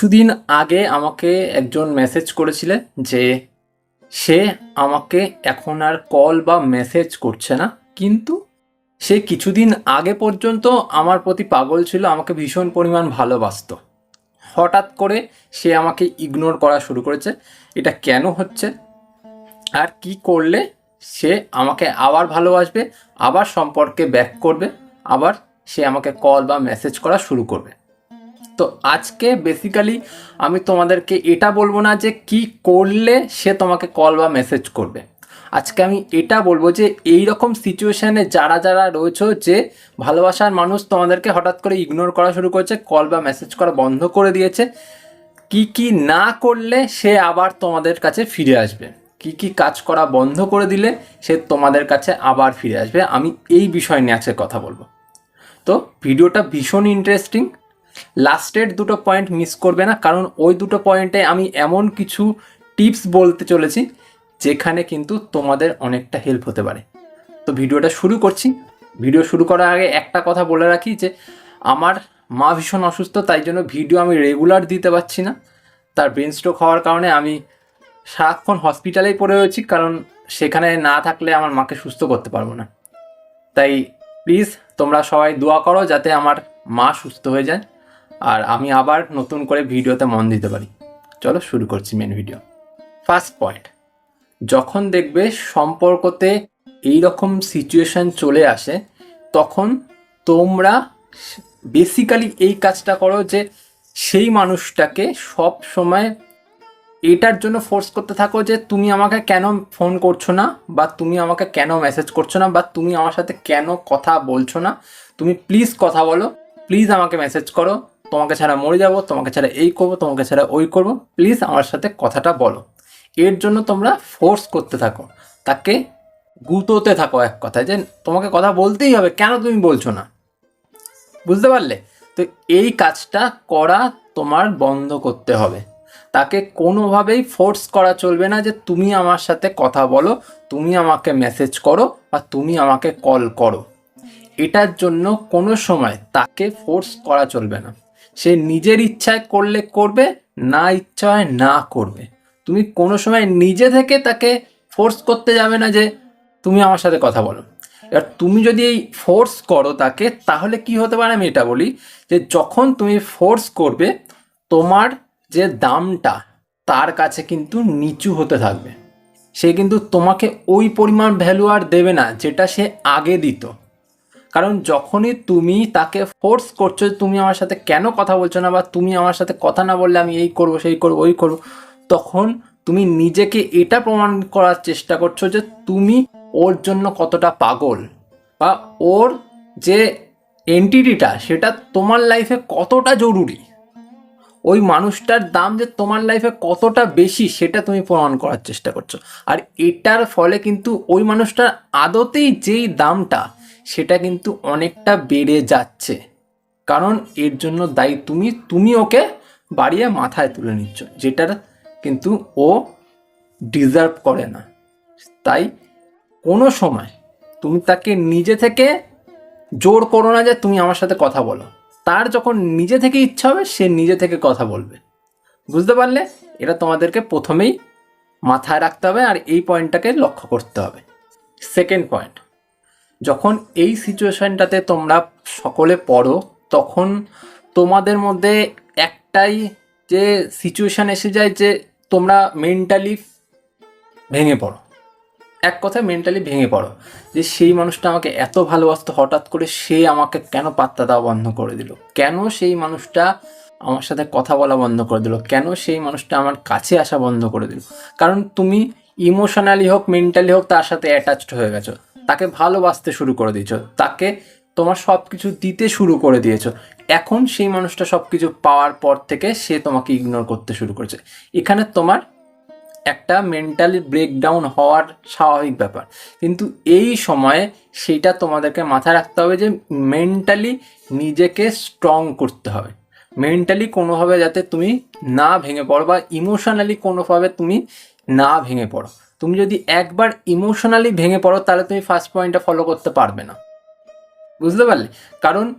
কিছুদিন আগে আমাকে একজন মেসেজ করেছিলে যে সে আমাকে এখন আর কল বা মেসেজ করছে না, কিন্তু সে কিছুদিন আগে পর্যন্ত আমার প্রতি পাগল ছিল, আমাকে ভীষণ পরিমাণ ভালোবাসতো। হঠাৎ করে সে আমাকে ইগনোর করা শুরু করেছে। এটা কেন হচ্ছে? আর কি করলে সে আমাকে আবার ভালোবাসবে, আবার সম্পর্কে ব্যাক করবে, আবার সে আমাকে কল বা মেসেজ করা শুরু করবে? তো আজকে বেসিক্যালি আমি তোমাদেরকে এটা বলব না যে কি করলে সে তোমাকে কল বা মেসেজ করবে। আজকে আমি এটা বলব যে এই রকম সিচুয়েশানে যারা যারা রয়েছে যে ভালোবাসার মানুষ তোমাদেরকে হঠাৎ করে ইগনোর করা শুরু করেছে কল বা মেসেজ করা বন্ধ করে দিয়েছে, কি কি না করলে সে আবার তোমাদের কাছে ফিরে আসবে? কি কি কাজ করা বন্ধ করে দিলে সে তোমাদের কাছে আবার ফিরে আসবে? আমি এই বিষয় নিয়ে আজকে কথা বলব। তো ভিডিওটা ভীষণ ইন্টারেস্টিং লাস্টের দুটো পয়েন্ট মিস করবে না, কারণ ওই দুটো পয়েন্টে আমি এমন কিছু টিপস বলতে চলেছি, যেখানে কিন্তু তোমাদের অনেকটা হেল্প হতে পারে। তো ভিডিওটা শুরু করছি। ভিডিও শুরু করার আগে একটা কথা বলে রাখি যে, আমার মা ভীষণ অসুস্থ, তাই জন্য ভিডিও আমি রেগুলার দিতে পারছি না। তার ব্রেন স্ট্রোক হওয়ার কারণে আমি সারাক্ষণ হসপিটালেই পড়ে রয়েছি, কারণ সেখানে না থাকলে আমার মাকে সুস্থ করতে পারব না। তাই প্লিজ তোমরা সবাই দোয়া করো যাতে আমার মা সুস্থ হয়ে যায়। আর আমি আবার নতুন করে ভিডিওতে মন দিতে পারি। চলো শুরু করছি মেন ভিডিও ফার্স্ট পয়েন্ট যখন দেখবে সম্পর্কতে এই রকম সিচুয়েশান চলে আসে, তখন তোমরা বেসিক্যালি এই কাজটা করো যে সেই মানুষটাকে সব সময় এটার জন্য ফোর্স করতে থাকো যে তুমি আমাকে কেন ফোন করছ না বা তুমি আমাকে কেন মেসেজ করছ না বা তুমি আমার সাথে কেন কথা বলছো না। তুমি প্লিজ কথা বলো প্লিজ আমাকে মেসেজ করো। তোমাকে ছাড়া মরে যাব, তোমাকে ছাড়া এই করব, তোমাকে ছাড়া ওই করব। প্লিজ আমার সাথে কথাটা বলো। এর জন্য তোমরা ফোর্স করতে থাকো। তাকে গুঁতোতে থাকো এক কথায়। যে তোমাকে কথা বলতেই হবে, কেন তুমি বলছো না? বুঝতে পারলে? তো এই কাজটা করা তোমার বন্ধ করতে হবে। তাকে কোনোভাবেই ফোর্স করা চলবে না যে তুমি আমার সাথে কথা বলো, তুমি আমাকে মেসেজ করো বা তুমি আমাকে কল করো। এটার জন্য কোনো সময় তাকে ফোর্স করা চলবে না। সে নিজের ইচ্ছায় করলে করবে, না ইচ্ছায় না করবে। তুমি কোনো সময় নিজে থেকে তাকে ফোর্স করতে যাবে না যে, তুমি আমার সাথে কথা বলো। এবার তুমি যদি এই ফোর্স করো তাকে, তাহলে কি হতে পারে আমি এটা বলি যে, যখন তুমি ফোর্স করবে, তোমার যে দামটা, তার কাছে কিন্তু নিচু হতে থাকবে। সে কিন্তু তোমাকে ওই পরিমাণ ভ্যালু আর দেবে না যেটা সে আগে দিত। কারণ যখনই তুমি তাকে ফোর্স করছ তুমি আমার সাথে কেন কথা বলছো না বা তুমি আমার সাথে কথা না বললে আমি এই করব, সেই করব, ওই করব, তখন তুমি নিজেকে এটা প্রমাণ করার চেষ্টা করছ যে তুমি ওর জন্য কতটা পাগল বা ওর যে এন্টিটিটা সেটা তোমার লাইফে কতটা জরুরি। ওই মানুষটার দাম যে তোমার লাইফে কতটা বেশি সেটা তুমি প্রমাণ করার চেষ্টা করছ। আর এটার ফলে কিন্তু ওই মানুষটার আদতেই যেই দামটা সেটা কিন্তু অনেকটা বেড়ে যাচ্ছে। কারণ এর জন্য দায়ী তুমি তুমি ওকে বাড়িয়ে মাথায় তুলে নিচ্ছ, যেটার কিন্তু ও ডিজার্ভ করে না। তাই কোনো সময় তুমি তাকে নিজে থেকে জোর করো না যে তুমি আমার সাথে কথা বলো। তার যখন নিজে থেকে ইচ্ছা হবে, সে নিজে থেকে কথা বলবে। বুঝতে পারলে? এটা তোমাদেরকে প্রথমেই মাথায় রাখতে হবে আর এই পয়েন্টটাকে লক্ষ্য করতে হবে। সেকেন্ড পয়েন্ট যখন এই সিচুয়েশানটাতে তোমরা সকলে পড়ো, তখন তোমাদের মধ্যে একটাই যে সিচুয়েশান এসে যায় যে তোমরা মেন্টালি ভেঙে পড়ো। এক কথায় মেন্টালি ভেঙে পড়ো। যে সেই মানুষটা আমাকে এত ভালোবাসতো, হঠাৎ করে সে আমাকে কেন পাত্তা দেওয়া বন্ধ করে দিল? কেন সেই মানুষটা আমার সাথে কথা বলা বন্ধ করে দিল? কেন সেই মানুষটা আমার কাছে আসা বন্ধ করে দিল? কারণ তুমি ইমোশনালি হোক, মেন্টালি হোক, তার সাথে অ্যাটাচড হয়ে গেছো। তাকে ভালোবাসতে শুরু করে দিয়েছ। তাকে তোমার সব কিছু দিতে শুরু করে দিয়েছ। এখন সেই মানুষটা সব কিছু পাওয়ার পর থেকে সে তোমাকে ইগনোর করতে শুরু করেছে। এখানে তোমার একটা মেন্টালি ব্রেকডাউন হওয়ার স্বাভাবিক ব্যাপার। কিন্তু এই সময়ে সেইটা তোমাদেরকে মাথায় রাখতে হবে যে মেন্টালি নিজেকে স্ট্রং করতে হবে। মেন্টালি কোনোভাবে যাতে তুমি না ভেঙে পড়ো বা ইমোশনালি কোনোভাবে তুমি না ভেঙে পড়ো। তুমি যদি একবার ইমোশনালি ভেঙে পড়ো, তাহলে তুমি ফার্স্ট পয়েন্টটা ফলো করতে পারবে না। বুঝতে পারলে? কারণ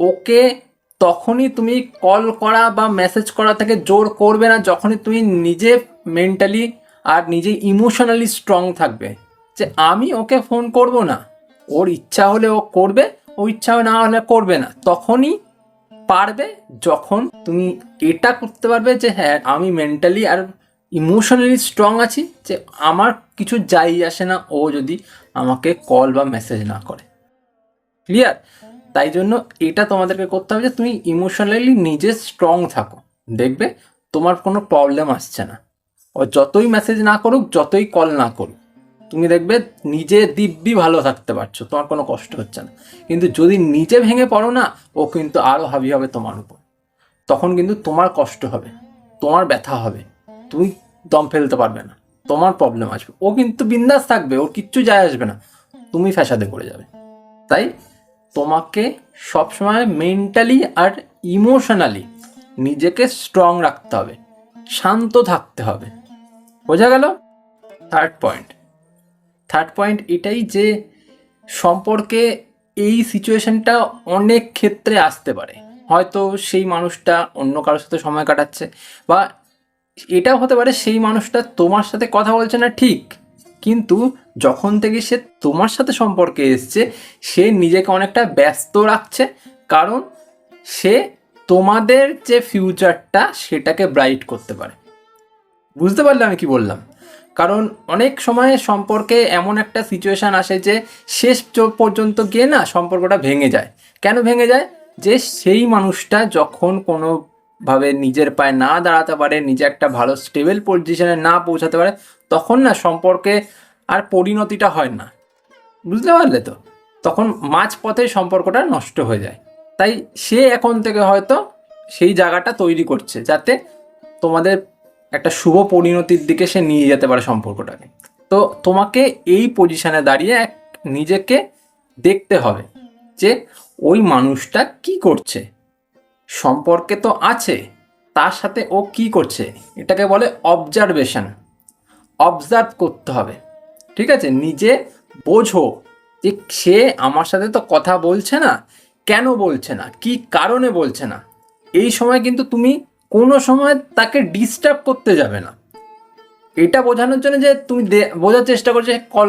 ওকে তখনই তুমি কল করা বা মেসেজ করা থেকে জোর করবে না যখনই তুমি নিজে মেন্টালি আর নিজে ইমোশনালি স্ট্রং থাকবে। যে আমি ওকে ফোন করব না। ওর ইচ্ছা হলে ও করবে ও ইচ্ছা না হলে করবে না। তখনই পারবে যখন তুমি এটা করতে পারবে যে হ্যাঁ আমি মেন্টালি আর ইমোশনালি স্ট্রং আছি যে আমার কিছু যাই আসে না, ও যদি আমাকে কল বা মেসেজ না করে। ক্লিয়ার তাই জন্য এটা তোমাদেরকে করতে হবে যে তুমি ইমোশনালি নিজে স্ট্রং থাকো। দেখবে তোমার কোনো প্রবলেম আসছে না। ও যতই মেসেজ না করুক, যতই কল না করুক, তুমি দেখবে নিজে দিব্যি ভালো থাকতে পারছ, তোমার কোনো কষ্ট হচ্ছে না। কিন্তু যদি নিজে ভেঙে পড়ো না, ও কিন্তু আরও হাবি হবে তোমার উপর। তখন কিন্তু তোমার কষ্ট হবে, তোমার ব্যথা হবে তুমি দম ফেলতে পারবে না। তোমার প্রবলেম আসবে। ও কিন্তু বিন্দাস থাকবে, ওর কিচ্ছু যায় আসবে না। তুমি ফ্যাসাদে পড়ে যাবে। তাই তোমাকে সবসময় মেন্টালি আর ইমোশনালি নিজেকে স্ট্রং রাখতে হবে, শান্ত থাকতে হবে। বোঝা গেল? থার্ড পয়েন্ট থার্ড পয়েন্ট এটাই যে সম্পর্কে এই সিচুয়েশনটা অনেক ক্ষেত্রে আসতে পারে। হয়তো সেই মানুষটা অন্য কারোর সাথে সময় কাটাচ্ছে বা এটাও হতে পারে সেই মানুষটা তোমার সাথে কথা বলছে না ঠিক। কিন্তু যখন থেকে সে তোমার সাথে সম্পর্কে এসছে, সে নিজেকে অনেকটা ব্যস্ত রাখছে। কারণ সে তোমাদের যে ফিউচারটা সেটাকে ব্রাইট করতে পারে। বুঝতে পারলে আমি কি বললাম? কারণ অনেক সময় সম্পর্কে এমন একটা সিচুয়েশান আসে যে, শেষ পর্যন্ত গিয়ে না সম্পর্কটা ভেঙে যায়। কেন ভেঙে যায়? যে সেই মানুষটা যখন কোনোভাবে নিজের পায়ে না দাঁড়াতে পারে, নিজে একটা ভালো স্টেবল পজিশনে না পৌঁছাতে পারে, তখন না সম্পর্কে আর পরিণতিটা হয় না। বুঝতে পারলে তো? তখন মাঝপথে সম্পর্কটা নষ্ট হয়ে যায়। তাই সে এখন থেকে হয়তো সেই জায়গাটা তৈরি করছে যাতে তোমাদের একটা শুভ পরিণতির দিকে সে নিয়ে যেতে পারে সম্পর্কটাকে। তো তোমাকে এই পজিশনে দাঁড়িয়ে এক নিজেকে দেখতে হবে যে ওই মানুষটা কি করছে। সম্পর্কে তো আছে, তার সাথে ও কি করছে, এটাকে বলে অবজারভেশন অবজার্ভ করতে হবে, ঠিক আছে? নিজে বোঝো যে সে আমার সাথে তো কথা বলছে না, কেন বলছে না, কি কারণে বলছে না। এই সময় কিন্তু তুমি কোনো সময় তাকে ডিস্টার্ব করতে যাবে না। এটা বোঝানোর জন্য যে তুমি বোঝার চেষ্টা করছ কল,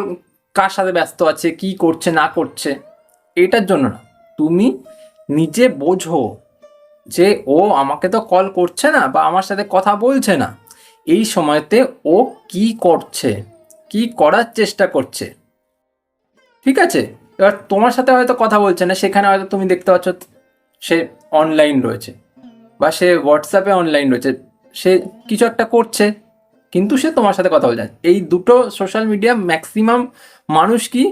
কার সাথে ব্যস্ত আছে, কি করছে, না করছে, এটার জন্য না। তুমি নিজে বোঝো যে ও আমাকে তো কল করছে না বা আমার সাথে কথা বলছে না, এই সময়তে ও কি করছে, কি করার চেষ্টা করছে? ঠিক আছে? এবার তোমার সাথে হয়তো কথা বলছে না, সেখানে হয়তো তুমি দেখতে পাচ্ছ সে অনলাইন রয়েছে বা সে হোয়াটসঅ্যাপে অনলাইন রয়েছে, সে কিছু একটা করছে, কিন্তু সে তোমার সাথে কথা বলছে। এই দুটো সোশ্যাল মিডিয়া ম্যাক্সিমাম মানুষ কি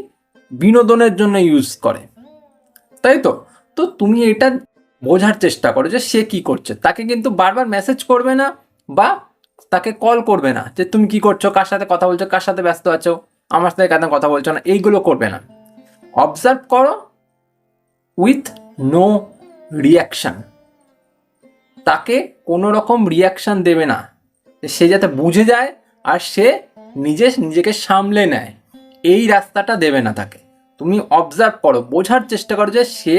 বিনোদনের জন্য ইউজ করে, তাই তো? তো তুমি এটা বোঝার চেষ্টা করো যে সে কি করছে। তাকে কিন্তু বারবার মেসেজ করবে না বা তাকে কল করবে না যে তুমি কি করছ, কার সাথে কথা বলছো, কার সাথে ব্যস্ত আছো, আমার সাথে কেন কথা বলছো না, এইগুলো করবে না। অবজার্ভ করো উইথ নো রিয়াকশান তাকে কোনো রকম রিয়াকশান দেবে না। সে যাতে বুঝে যায় আর সে নিজে, নিজেকে সামলে নেয়। এই রাস্তাটা দেবে না তাকে। তুমি অবজার্ভ করো, বোঝার চেষ্টা করো যে সে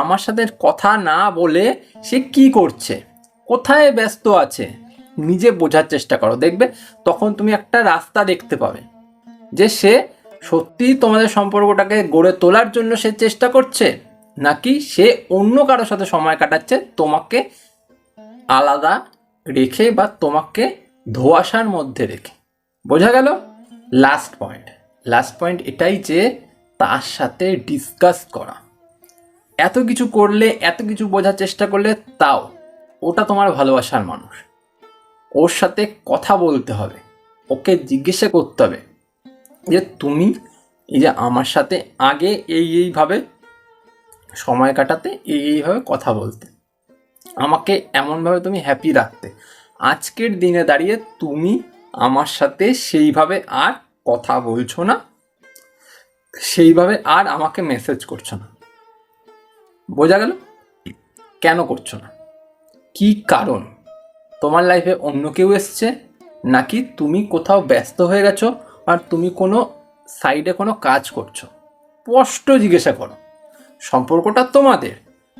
আমার সাথে কথা না বলে সে কি করছে? কোথায় ব্যস্ত আছে? নিজে বোঝার চেষ্টা করো। দেখবে তখন তুমি একটা রাস্তা দেখতে পাবে যে সে সত্যিই তোমাদের সম্পর্কটাকে গড়ে তোলার জন্য সে চেষ্টা করছে, নাকি সে অন্য কারোর সাথে সময় কাটাচ্ছে তোমাকে আলাদা রেখে বা তোমাকে ধোয়াশার মধ্যে রেখে। বোঝা গেল? লাস্ট পয়েন্ট লাস্ট পয়েন্ট এটাই যে তার সাথে ডিসকাস করা। এত কিছু করলে, এত কিছু বোঝার চেষ্টা করলে তাও ওটা তোমার ভালোবাসার মানুষ। ওর সাথে কথা বলতে হবে, ওকে জিজ্ঞাসা করতে হবে যে তুমি এই যে আমার সাথে আগে এই এইভাবে সময় কাটাতে, এই এইভাবে কথা বলতে। আমাকে এমনভাবে তুমি হ্যাপি রাখতে। আজকের দিনে দাঁড়িয়ে তুমি আমার সাথে সেইভাবে আর কথা বলছো না, সেইভাবে আর আমাকে মেসেজ করছ না। বোঝা গেল? কেন করছ না? কি কারণ? তোমার লাইফে অন্য কেউ এসছে? নাকি তুমি কোথাও ব্যস্ত হয়ে গেছো আর তুমি কোনো সাইডে কোনো কাজ করছ? স্পষ্ট জিজ্ঞাসা করো। সম্পর্কটা তোমাদের,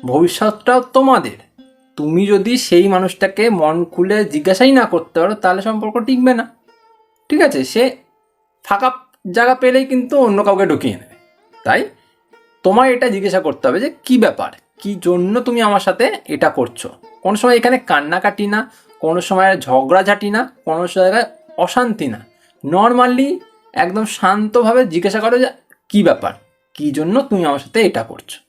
ভবিষ্যৎটাও তোমাদের। তুমি যদি সেই মানুষটাকে মন খুলে জিজ্ঞাসাই না করতে পারো, তাহলে সম্পর্ক টিকবে না। ঠিক আছে? সে ফাঁকা জায়গা পেলেই কিন্তু অন্য কাউকে ঢুকিয়ে নেবে। তাই তোমার এটা জিজ্ঞাসা করতে হবে যে, কি ব্যাপার? কি জন্য তুমি আমার সাথে এটা করছ? কোনো সময় এখানে কান্নাকাটি না, কোনো সময় ঝগড়াঝাটি না, কোনো জায়গায় অশান্তি না। নর্মালি একদম শান্তভাবে জিজ্ঞাসা করো যে, কি ব্যাপার? কি জন্য তুমি আমার সাথে এটা করছ?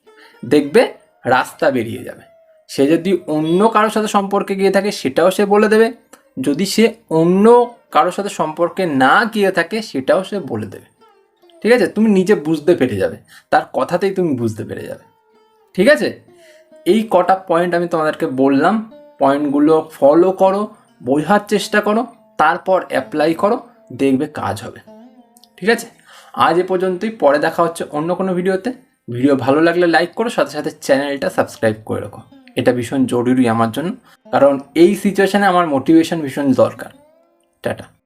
দেখবে রাস্তা বেরিয়ে যাবে। সে যদি অন্য কারোর সাথে সম্পর্কে গিয়ে থাকে, সেটাও সে বলে দেবে। যদি সে অন্য কারোর সাথে সম্পর্কে না গিয়ে থাকে, সেটাও সে বলে দেবে। ঠিক আছে? তুমি নিজে বুঝতে পেরে যাবে। তার কথাতেই তুমি বুঝতে পেরে যাবে। ঠিক আছে? এই কটা পয়েন্ট আমি তোমাদেরকে বললাম। পয়েন্টগুলো ফলো করো, বোঝার চেষ্টা করো, তারপর অ্যাপ্লাই করো, দেখবে কাজ হবে। ঠিক আছে? আজ এ পর্যন্তই। পরে দেখা হচ্ছে অন্য কোনো ভিডিওতে। ভিডিও ভালো লাগলে লাইক করো, সাথে সাথে চ্যানেলটা সাবস্ক্রাইব করে রাখো। এটা ভীষণ জরুরি আমার জন্য। কারণ এই সিচুয়েশানে আমার মোটিভেশন ভীষণ দরকার। টাটা।